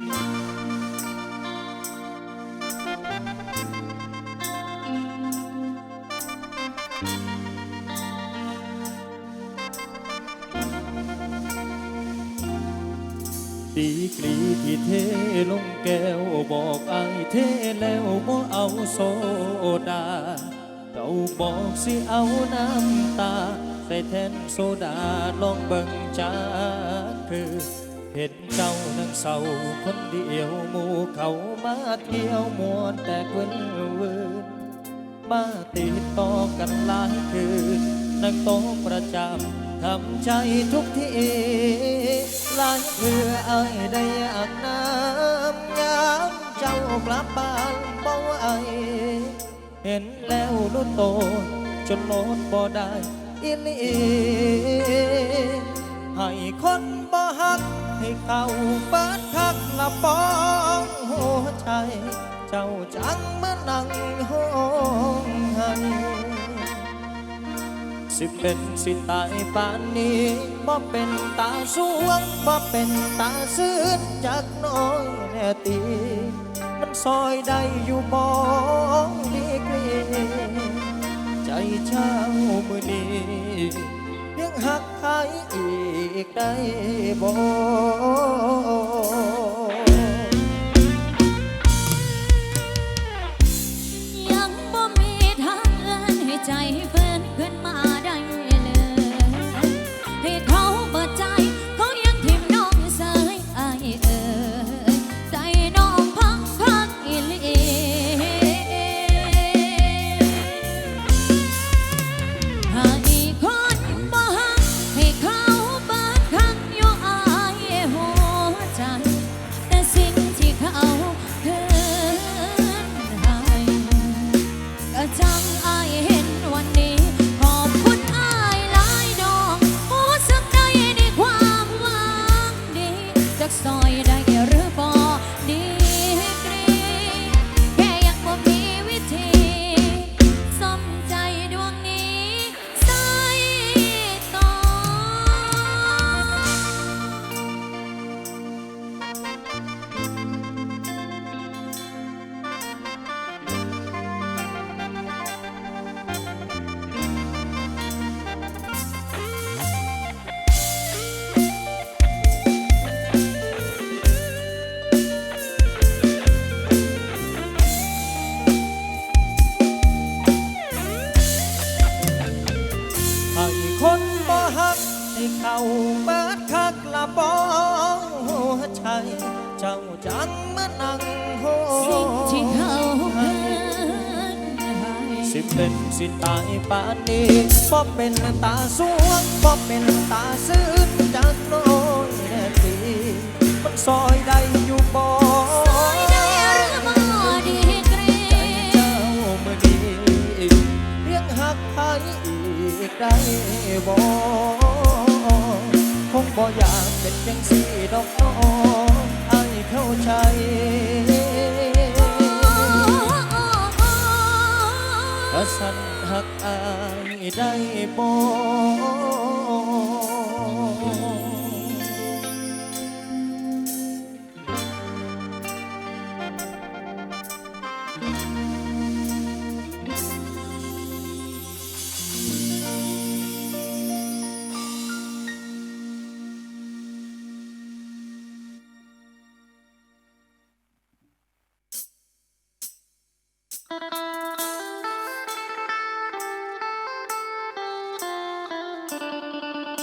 ดีกรีที่เทลงแก้วบอกไอายเทแล้วบ่เอาโซดาเก่าบอกสิเอาน้ำตา ใส่แทนโซดาลองเบิ่งจากคือ เห็นเจ้านั่งเศร้าคนเดียวหมู่เขามาเที่ยวมวนแต่เวินเวินมาติดต่อกันหลายคืนนั่งโต๊ะประจำทำใจทุกทีหลายเพื่อไอ้ได้อาบน้ำยามเจ้ากลับบ้านบ่ไหวเห็นแล้วรู้โตนจนโลดบ่ได้อีลีให้คน ฮักให้เขาเปิดคักละปองหัวใจ เจ้าจังมานั่งห้องไห้สิเป็นสิตายปานนี้บ่เป็นตาสวงบ่เป็นตาซื่นจากน้อยแน่ตีมันซอยได้อยู่บ่ดีกรีใจเจ้ามือนี้ หักใครอีกได้บ่ เป็นสิตายป่านนี้บ่เป็นตาสวงบ่เป็นตาซื่นจากน้อยแน่ตีมันซอยได้อยู่บ่ซอยได้รือบ่ดีกรีใจเจ้ามือนี้เรียกหักใครอีกได้บ่คงบ่อยากเป็นจังสีดอกน้องไอ้เข้าใจ สันหักอายได้บ่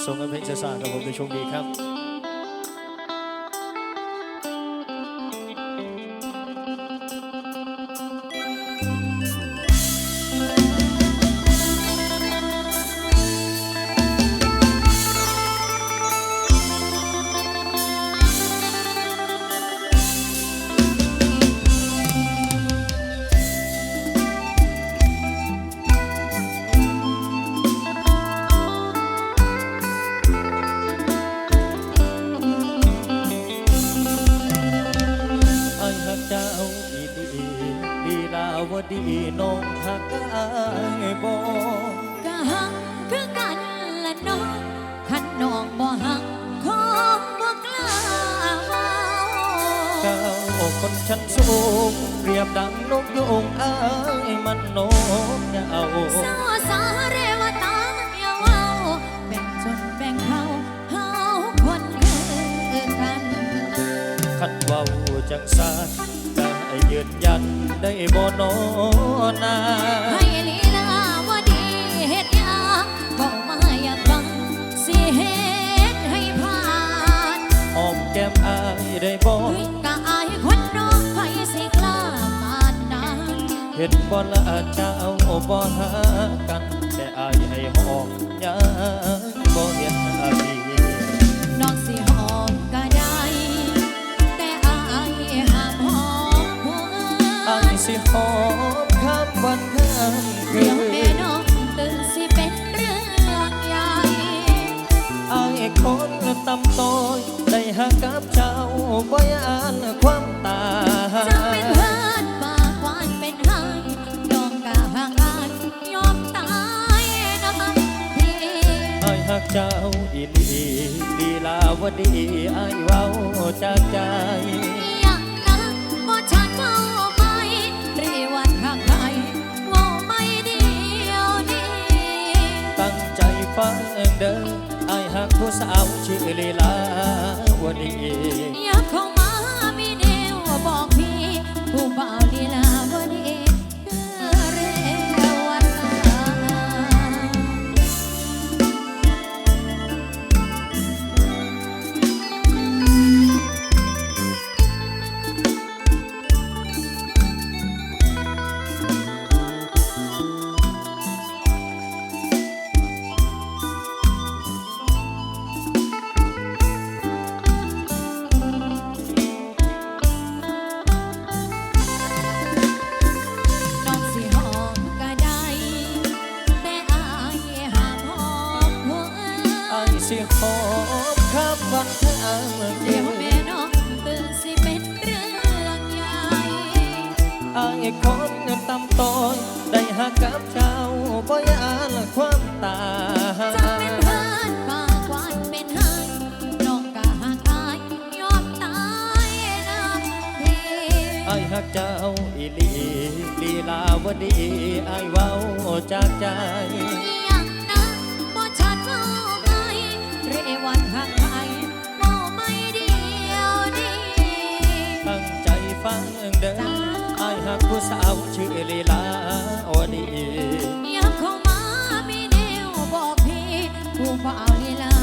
ส่งกันเพลงช้าๆกับผมในช่วงนี้ครับ ดีน้องหักอายบ่ก็หักคือกันละน้องคันน้องบ่หักคงบ่กล้าเว้าก็คนชั้นสูงเปรียบดังนกยุงอ้ายมันนกเหงาสาสาเรวตาอย่าเว้าแบ่งจนแบ่งเขาเฮาคนคือกันขัดเว้าจังสานได้ ยืนยันได้บ่นอนาให้ลีลาวดีเฮ็ดหยังบอกมาอยากฟังสิเฮ็ดให้ผ่านหอมแก้มอายได้บ่เฮ้ยกะอายคนนอกไผสิกล้ามาดนานเห็นบ่ละเจ้าบ่หากัน แต่อายให้หอมยังบ่เห็น หอมข้ามวันข้ามคืเดี๋ยวนแม่น้องตื่นสิเป็นเรื่องใหญ่อายคนตำต้อยได้หักกับเจ้าบ่ยานความตาจะเป็นเพื่อนปากหวานเป็นไห้น้องกะห่างอายยอมตายน้ำพี่อายหักเจ้าอีหลีลีลาวดีอายเว้าจากใจ อยากนะบ่ชัดเว้า ฟังเด้อไอายหักผู้สาวชื่อลีลาวดีอยากเข้ามามีแนวบอกพี่ผู้บ่าวลีลาวำต้อยได้หักกับเจ้าบ่ยานความตาจะเป็นเพื่อนปากหวานเป็นไห้น้องกะห่างอายยอมตายนะพี่อายหักเจ้าอีหลีลีลาวดีอายเว้าจากใจยังนะบ่ชัดเว้าไหมเรวันห่างไก ใจฟังเด้ออายหักผู้สาวชื่อลีลาวดีอยากเข้ามามีแนวบอกพี่ผู้บ่าวลีลา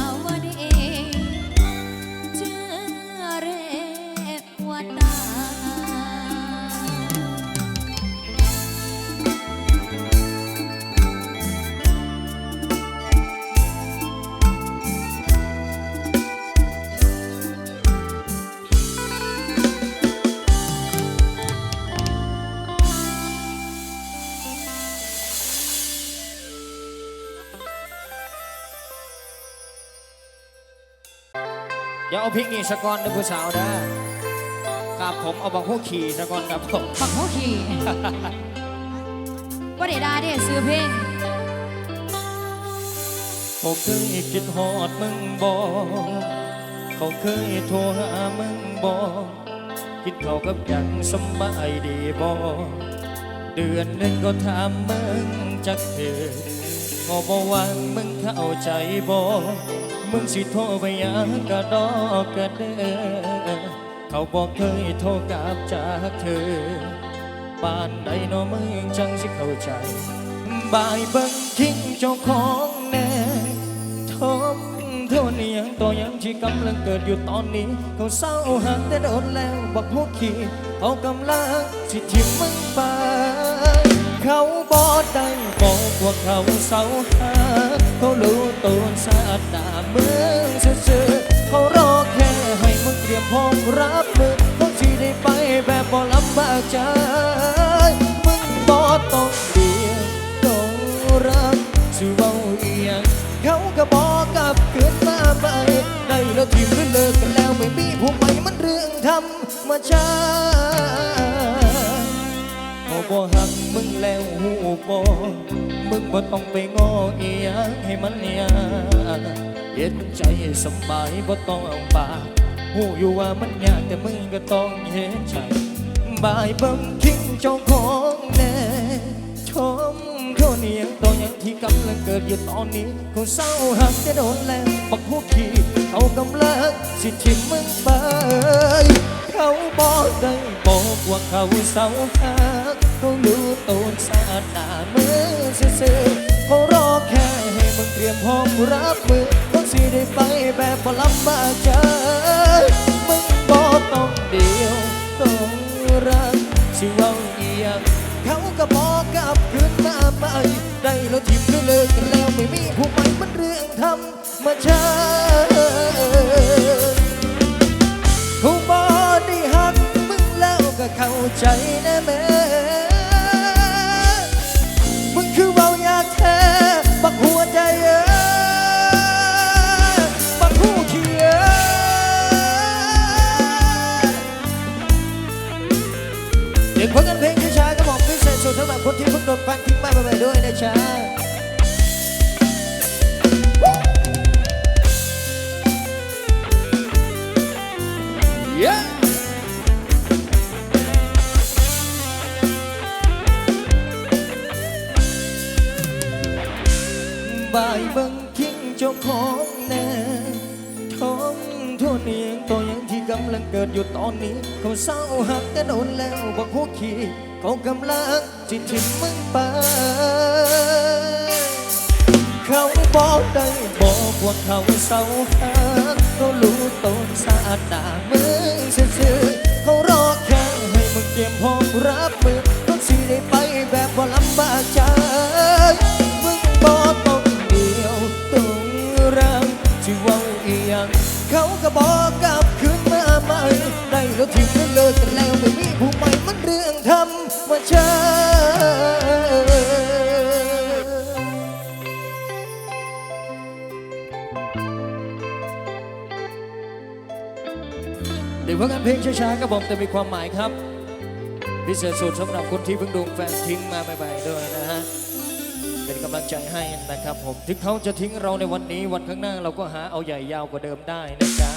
เดี๋ยวเอาพริกนี่สะกอนเด้อผู้สาวเด้อครับผมเอาบักผู้ขี่สะกอนครับผมปักหัวขี่ว่าเดดาเด้ซื้อเพลงเขาเคยคิดฮอดมึงบ่เขาเคยโทรหามึงบ่คิดเขากับยังสำบายดีบ่เดือนหนึ่งก็ถามมึงจักเถือก็บ่วางมึงเข้าใจบ่ มึงสิโทรไปยังกะดอกกะเด้อเขาบอกเคยโทรกลับจากเธอบ้านใดเนอมึงจังสิเข้าใจบายเบิ่งทิ้งเจ้าของแน่ทมโทษนี่ยังตัวยังที่กำลังเกิดอยู่ตอนนี้ เขาเศร้าหักแต่โดนแล้วบักหัวขี้เขากำลังสิทิมมึงไป เขาบอดได้บอกว่าเขาเศร้าหักเขารู้ตัวสาดหน้ามึงซื่อเขารอแค่ให้มึงเตรียมพร้อมรับมือเขาสิได้ไปแบบบ่ลำบากใจมึงบอต้องเดียวต้องรักสิเว้าอียงเขาก็บอกกลับคืนมาไปได้แล้วทีมหรือเลิกกันแล้วไม่มีผู้ใหม่มันเรื่องธรรมชาติ บ่หักมึงแล้วหูบ่มึงบ่ต้องไปงออีหยังให้มันยากเย็นใจสบายบ่ต้องเอาปากหูอยู่ว่ามันยากแต่มึงก็ต้องเห็นใจบายเบิ่งทิ้งเจ้าของแน่ชมเขาเนียงตัวอย่างที่กำลังเกิดอยู่ตอนนี้เขาเศร้าหักจะโดนแล้วบักหัวขี้เขากำลังสิทิมมึงไป เขาบอกได้บอกว่าเขาเศร้าหักเขารู้ตนสาดหน้ามือซื่อเขารอแค่ให้มึงเตรียมพร้อมรับมือต้องสิได้ไปแบบบ่ลำบากใจมึงบอกต้องเดียวต้องรักสิว่าเอียงเขาก็บอกกลับคืนมาใหม่ได้แล้วทิมก็เลิกกันแล้วไม่มีผู้ใหม่มันเรื่องทำมาชา ก็เข้าใจนะแม่ บายเบิ่งคิงเจ้าของแน่ท้องทั่วเนียงตัวอย่างที่กำลังเกิดอยู่ตอนนี้ เขาเศร้าหักแต่โดนแล้วบอกหัวขี้เขากำลังจิตทิมมึงไป เขาบอกได้บอกว่าเขาเศร้าหักเขารู้ตนสาดหน้ามึง เดี๋ยวพวกกันเพลงช้าๆก็บอกแต่มีความหมายครับ พิเศษสุดสำหรับคนที่เพิ่งดูแฟนทิ้งมาใหม่ๆด้วยนะฮะเป็นกำลังใจให้นะครับผมถึงเขาจะทิ้งเราในวันนี้วันข้างหน้าเราก็หาเอาใหญ่ยาวกว่าเดิมได้นะครับ